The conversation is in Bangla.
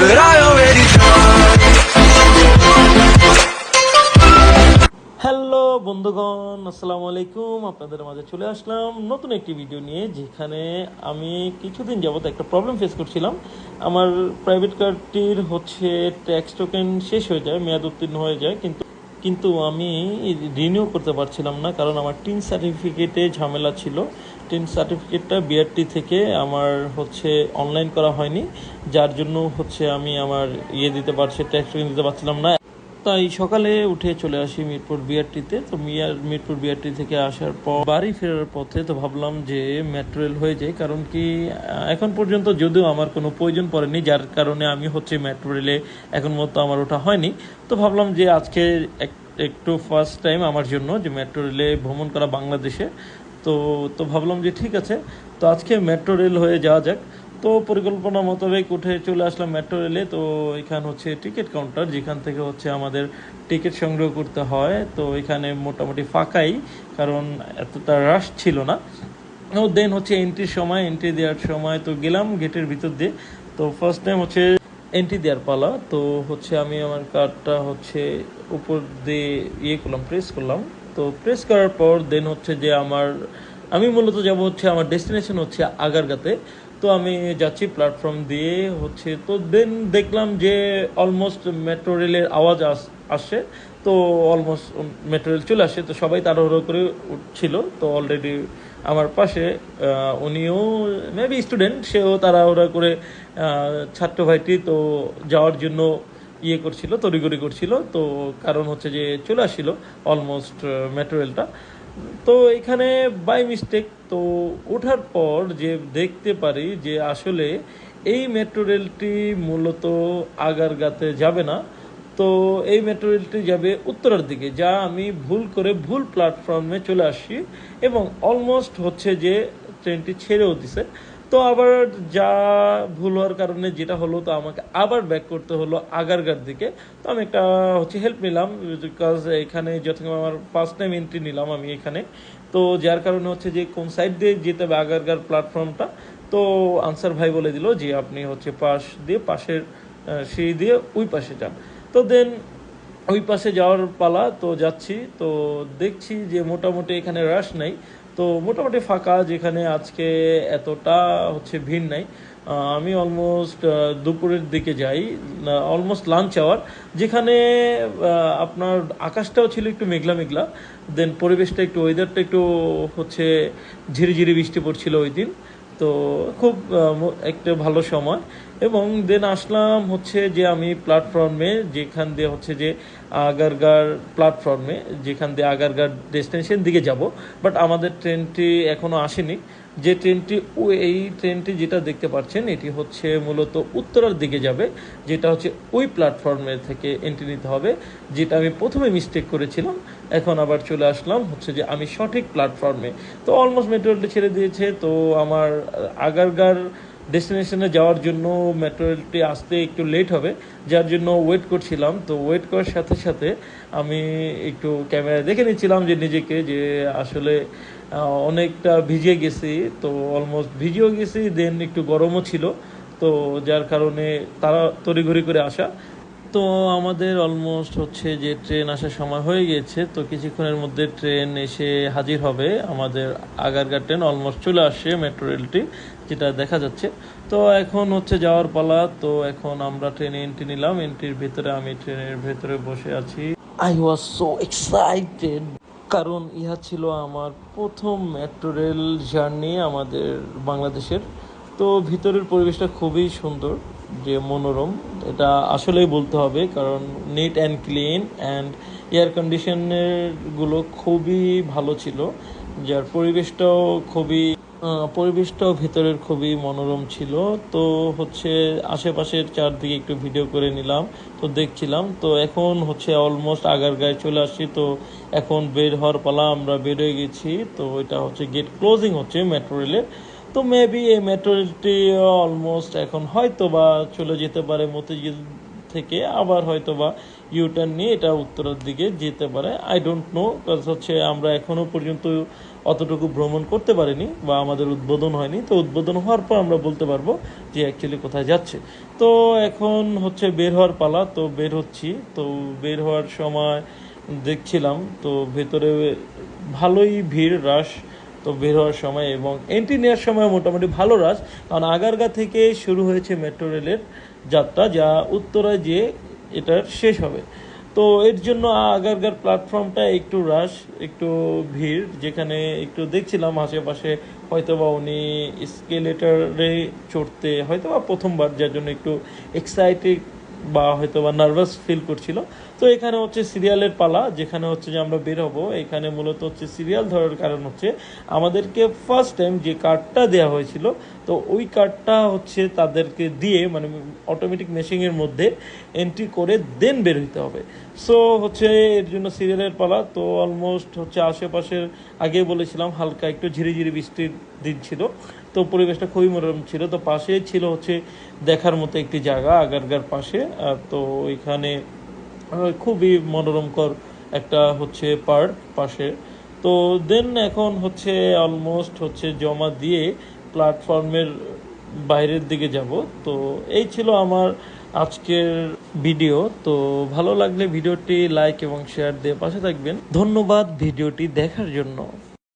but I already হ্যালো বন্ধুগণ, আসসালামু আলাইকুম। আপনাদের মাঝে চলে আসলাম নতুন একটি ভিডিও নিয়ে, যেখানে আমি কিছুদিন যাবত একটা প্রবলেম ফেস করছিলাম। আমার প্রাইভেট কার্ডটির হচ্ছে ট্যাক্স টোকেন শেষ হয়ে যায়, মেয়াদ উত্তীর্ণ হয়ে যায়, কিন্তু কিন্তু আমি রিনিউ করতে পারছিলাম না, কারণ আমার টিন সার্টিফিকেটে ঝামেলা ছিল। টিন সার্টিফিকেটটা বিআরটি থেকে আমার হচ্ছে অনলাইন করা হয়নি, যার জন্য হচ্ছে আমি আমার ইয়ে দিতে পারছি ট্যাক্স দিতে পারছিলাম না। তাই সকালে উঠে চলে আসি মিরপুর বিআরটিতে। তো মিয়ার মিরপুর বিআরটি থেকে আসার পর বাড়ি ফেরার পথে তো ভাবলাম যে মেট্রো রেল হয়ে যায়। কারণ কি এখন পর্যন্ত যদিও আমার কোনো প্রয়োজন পড়েনি, যার কারণে আমি হচ্ছে মেট্রো রেলে এখন মতো আমার ওঠা হয়নি। তো ভাবলাম যে আজকে এক- একটু ফার্স্ট টাইম আমার জন্য যে মেট্রো রেলে ভ্রমণ করা বাংলাদেশে। তো তো ভাবলাম যে ঠিক আছে, তো আজকে মেট্রো রেল হয়ে যাওয়া যাক। তো পরিকল্পনা মোতাবেক উঠে চলে আসলাম মেট্রো রেলে। তো এখানে হচ্ছে টিকিট কাউন্টার, যেখান থেকে হচ্ছে আমাদের টিকিট সংগ্রহ করতে হয়। তো এখানে মোটামুটি ফাঁকাই, কারণ এতটা রাশ ছিল না। ও দেন হচ্ছে এন্ট্রির সময় এন্ট্রি দেওয়ার সময় তো গেলাম গেটের ভিতর দিয়ে। তো ফার্স্ট টাইম হচ্ছে এন্ট্রি দেওয়ার পালা। তো হচ্ছে আমি আমার কার্ডটা হচ্ছে উপর দিয়ে ইয়ে করলাম প্রেস করলাম। তো প্রেস করার পর দেন হচ্ছে যে আমার, আমি মূলত যাব হচ্ছে আমার ডেস্টিনেশন হচ্ছে আগারগাতে। তো আমি যাচ্ছি প্ল্যাটফর্ম দিয়ে, হচ্ছে তো দেন দেখলাম যে অলমোস্ট মেট্রো রেলের আওয়াজ আস- তো অলমোস্ট মেট্রো রেল চলে আসে, তো সবাই তাড়াহুড়ো করে উঠছিল, তো অলরেডি আমার পাশে উনিও মেবি স্টুডেন্ট সেও তাড়াহুড়া করে ছাত্র ভাইটি তো যাওয়ার জন্য ইয়ে করছিল তড়িগড়ি করছিল, তো কারণ হচ্ছে যে চলে আসছিল অলমোস্ট মেট্রো রেলটা তো এখানে বাই মিস্টেক তো ওঠার পর যে দেখতে পারি যে আসলে এই মেট্রো রেলটি মূলত আগারগাতে যাবে না, তো এই মেট্রো রেলটি যাবে উত্তরের দিকে, যা আমি ভুল করে ভুল প্ল্যাটফর্মে চলে আসি এবং অলমোস্ট হচ্ছে যে ট্রেনটি ছেড়েও দিছে। তো আবার যা ভুল হওয়ার কারণে যেটা হলো, তো আমাকে আবার ব্যাক করতে হলো আগারগার দিকে। তো আমি একটা হচ্ছে হেল্প নিলাম বিকজ এখানে যখন আমার ফার্স্ট টাইম এন্ট্রি নিলাম আমি এখানে। তো যার কারণে হচ্ছে যে কোন সাইড দিয়ে যেতে হবে আগারগার প্ল্যাটফর্মটা তো আনসার ভাই বলে দিল যে আপনি হচ্ছে পাশ দিয়ে পাশের সিঁড়ি দিয়ে ওই পাশে যান। তো দেন ওই পাশে যাওয়ার পালা, তো যাচ্ছি। তো দেখছি যে মোটামুটি এখানে রাশ নাই। তো মোটামুটি ফাঁকা, যেখানে আজকে এতটা হচ্ছে ভিড় নাই। আমি অলমোস্ট দুপুরের দিকে যাই অলমোস্ট লাঞ্চ আওয়ার যেখানে আপনার আকাশটাও ছিল একটু মেঘলা মেঘলা দেন পরিবেশটা একটু ওয়েদারটা একটু হচ্ছে ঝিরিঝিরি বৃষ্টি পড়ছিল ওই দিন। তো খুব একটা ভালো সময়। এবং দেন আসলাম হচ্ছে যে আমি প্ল্যাটফর্মে যেখান দিয়ে হচ্ছে যে আগারগার প্ল্যাটফর্মে যেখান দিয়ে আগারগার ডেস্টিনেশন দিকে যাব। বাট আমাদের ট্রেনটি এখনও আসেনি। যে ট্রেনটি এই ট্রেনটি যেটা দেখতে পাচ্ছেন, এটি হচ্ছে মূলত উত্তরার দিকে যাবে, যেটা হচ্ছে ওই প্ল্যাটফর্মের থেকে এন্ট্রি নিতে হবে, যেটা আমি প্রথমে মিস্টেক করেছিলাম, এখন আবার চলে আসলাম, হচ্ছে যে আমি সঠিক প্ল্যাটফর্মে তো অলমোস্ট মেট্রো ছেড়ে দিয়েছে, তো আমার আগারগার ডেস্টিনেশনে যাওয়ার জন্য মেট্রো রেলটি আসতে একটু লেট হবে, যার জন্য ওয়েট করছিলাম। তো ওয়েট করার সাথে সাথে আমি একটু ক্যামেরা দেখে নিচ্ছিলাম যে নিজেকে যে আসলে অনেকটা ভিজে গেছি। তো অলমোস্ট ভিজেও গেছি দেন একটু গরমও ছিল। তো যার কারণে তারা তড়িঘড়ি করে আসা। তো আমাদের অলমোস্ট হচ্ছে যে ট্রেন আসার সময় হয়ে গেছে। তো কিছুক্ষণের মধ্যে ট্রেন এসে হাজির হবে। আমাদের আগারগার ট্রেন অলমোস্ট চলে আসছে মেট্রো রেলটি যেটা দেখা যাচ্ছে। তো এখন হচ্ছে যাওয়ার পালা। তো এখন আমরা ট্রেনে এন্ট্রি নিলাম। এন্ট্রির ভেতরে আমি ট্রেনের ভেতরে বসে আছি। আই ওয়াজ সো এক্সাইটেড কারণ ইহা ছিল আমার প্রথম মেট্রো রেল জার্নি আমাদের বাংলাদেশের। তো ভিতরের পরিবেশটা খুবই সুন্দর, যে মনোরম। এটা আসলেই বলতে হবে, কারণ neat and clean and air কন্ডিশনেরগুলো খুবই ভালো ছিল। যার পরিবেশটাও খুবই পরিবেশটাও ভেতরের খুবই মনোরম ছিল। তো হচ্ছে আশেপাশের চারদিকে একটু ভিডিও করে নিলাম, তো দেখছিলাম। তো এখন হচ্ছে অলমোস্ট আগার গায়ে চলে আসছি। তো এখন বের হওয়ার পালা আমরা বের হয়ে গেছি। তো এটা হচ্ছে গেট ক্লোজিং হচ্ছে মেট্রো রেলের তো মেবি এই মেট্রো রেলটি অলমোস্ট এখন হয়তো বা চলে যেতে পারে মতিঝিল থেকে আবার হয়তো বা ইউটার্ন নিয়ে এটা উত্তরের দিকে যেতে পারে। আই ডোন্ট নো হচ্ছে আমরা এখনও পর্যন্ত অতটুকু ভ্রমণ করতে পারিনি বা আমাদের উদ্বোধন হয়নি। তো উদ্বোধন হওয়ার পর আমরা বলতে পারব যে অ্যাকচুয়ালি কোথায় যাচ্ছে। তো এখন হচ্ছে বের হওয়ার পালা, তো বের হচ্ছি। তো বের হওয়ার সময় দেখছিলাম, তো ভেতরে ভালোই ভিড় রাশ তো বের হওয়ার সময় এবং এন্ট্রি নেওয়ার সময় মোটামুটি ভালো রাশ কারণ আগারগা থেকে শুরু হয়েছে মেট্রো রেলের যাত্রা, যা উত্তরায় যে এটার শেষ হবে। তো এর জন্য আগারগার প্ল্যাটফর্মটা একটু রাশ একটু ভিড়, যেখানে একটু দেখছিলাম আশেপাশে হয়তো বা উনি স্কেলেটারে চড়তে হয়তো বা প্রথমবার, যার জন্য একটু এক্সাইটেড বা হয়তো বা নার্ভাস ফিল করছিল। তো এখানে হচ্ছে সিরিয়ালের পালা, যেখানে হচ্ছে যে আমরা বের হব, এখানে মূলত হচ্ছে সিরিয়াল ধরার কারণ হচ্ছে আমাদেরকে ফার্স্ট টাইম যে কার্ডটা দেওয়া হয়েছিল, তো ওই কার্ডটা হচ্ছে তাদেরকে দিয়ে মানে অটোমেটিক মেশিনের মধ্যে এন্ট্রি করে দেন বের হইতে হবে। সো হচ্ছে এর জন্য সিরিয়ালের পালা, তো অলমোস্ট হচ্ছে আশেপাশের, আগে বলেছিলাম, হালকা একটু ঝিরিঝিরি বৃষ্টির দিন ছিল। তো পরিবেশটা খুবই মনোরম ছিল। তো পাশে ছিল হচ্ছে দেখার মতো একটি জায়গা আগারগার পাশে। তো আহ, খুবই মনোরমকর একটা হচ্ছে পার্ক পাশে। তো দেন এখন হচ্ছে অলমোস্ট হচ্ছে জমা দিয়ে প্ল্যাটফর্মের বাইরের দিকে যাব। তো এই ছিল আমার আজকের ভিডিও। তো ভালো লাগলে ভিডিওটি লাইক এবং শেয়ার দিয়ে পাশে থাকবেন। ধন্যবাদ ভিডিওটি দেখার জন্য।